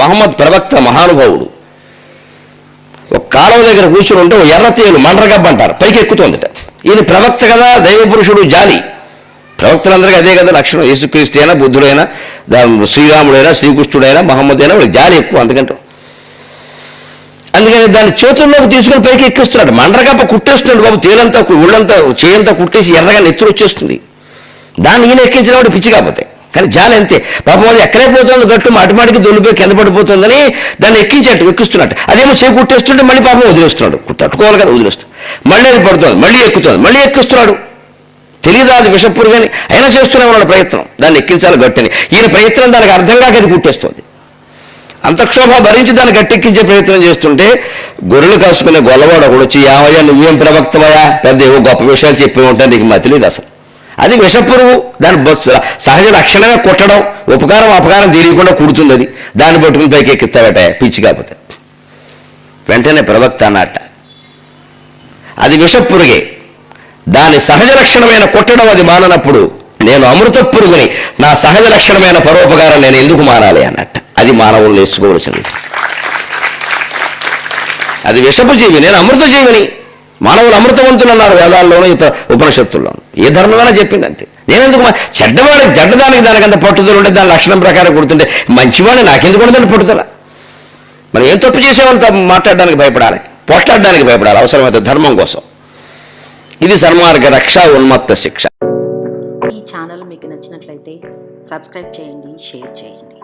మహమ్మద్ ప్రవక్త మహానుభావుడు. ఒక కాలువ దగ్గర కూర్చుని ఉంటే ఒక ఎర్రతేలు మండ్రగబ్బ అంటారు పైకి ఎక్కుతోందట ఈయన ప్రవక్త కదా దైవ పురుషుడు జాలి. ప్రవక్తలందరికీ అదే కదా లక్షణం యేసుక్రీస్తు అయినా బుద్ధుడైనా శ్రీరాముడైనా శ్రీకృష్ణుడైనా మహమ్మద్ అయినా వాడికి జాలి ఎక్కువ అందుకంటే. అందుకని దాన్ని చేతుల్లోకి తీసుకుని పైకి ఎక్కిస్తున్నాడు మండ్రగబ్బ కుట్టేస్తున్నాడు బాబు తేలంతా ఒళ్ళంతా చేయంతా కుట్టేసి ఎర్రగా నెత్తురు వచ్చేస్తుంది దాన్ని ఈయన ఎక్కించిన వాడు పిచ్చి కాకపోతే. కానీ జాలి అంతే. పాపం అది ఎక్కడే పోతుంది గట్టు మాటిమాటికి దొల్లిపోయి కింద పడిపోతుందని దాన్ని ఎక్కించట్టు ఎక్కిస్తున్నట్టు అదేమో చేయి కుట్టేస్తుంటే మళ్ళీ పాపం వదిలేస్తున్నాడు. తట్టుకోవాలి కదా వదిలేస్తాడు మళ్ళీ అది పడుతుంది మళ్ళీ ఎక్కుతుంది మళ్ళీ ఎక్కిస్తున్నాడు. తెలియదా అది కానీ అయినా చేస్తూనే ఉన్నాడు ప్రయత్నం. దాన్ని ఎక్కించాలి గట్టని. ఈయన ప్రయత్నం దానికి అర్థం కాక అది కుట్టేస్తుంది. అంతక్షోభ భరించి దాన్ని గట్టెక్కించే ప్రయత్నం చేస్తుంటే గొర్రెలు కాసుకునే గొల్లవాడు ఒకడు వచ్చి యావయ్యా నువ్వేం ప్రవక్తమయ్యా పెద్ద ఏవో గొప్ప విషయాలు చెప్పి ఉంటాను నీకు మా తెలియదు అసలు. అది విషపురుగు దాని సహజ లక్షణమే కొట్టడం ఉపకారం అపకారం తెలియకుండా కుడుతుంది అది. దాన్ని పట్టుకుని పైకి ఎక్కిస్తాడట పిచ్చి కాకపోతే. వెంటనే ప్రవక్త అన్నట్ట అది విషపురుగే. దాని సహజ లక్షణమైన కొట్టడం అది మాననప్పుడు నేను అమృత పురుగుని నా సహజ లక్షణమైన పరోపకారం నేను ఎందుకు మానాలి అన్నట్ట. అది మానవులు నేర్చుకోవలసింది అది విషపు జీవి నేను అమృత జీవిని. మానవులు అమృతవంతులు అన్నారు వేదాల్లోనూ ఇతర ఉపనిషత్తుల్లోనూ ఏ ధర్మమైనా చెప్పింది అంతే. నేనెందుకు మా- చెడ్డవాడికి చెడ్డదానికి దానికంత పట్టుదల ఉంటే దాని లక్షణం ప్రకారం కుడుతుంటే మంచివాడిని నాకెందుకు ఉండదని పట్టుదల? మనం ఏం తప్పు చేసేవాళ్ళతో మాట్లాడడానికి భయపడాలి? పోట్లాడడానికి భయపడాలి? అవసరమైతే ధర్మం కోసం. ఇది సన్మార్గ రక్ష ఉన్మత్త శిక్ష. ఈ ఛానల్ మీకు నచ్చినట్లయితే సబ్స్క్రైబ్ చేయండి షేర్ చేయండి.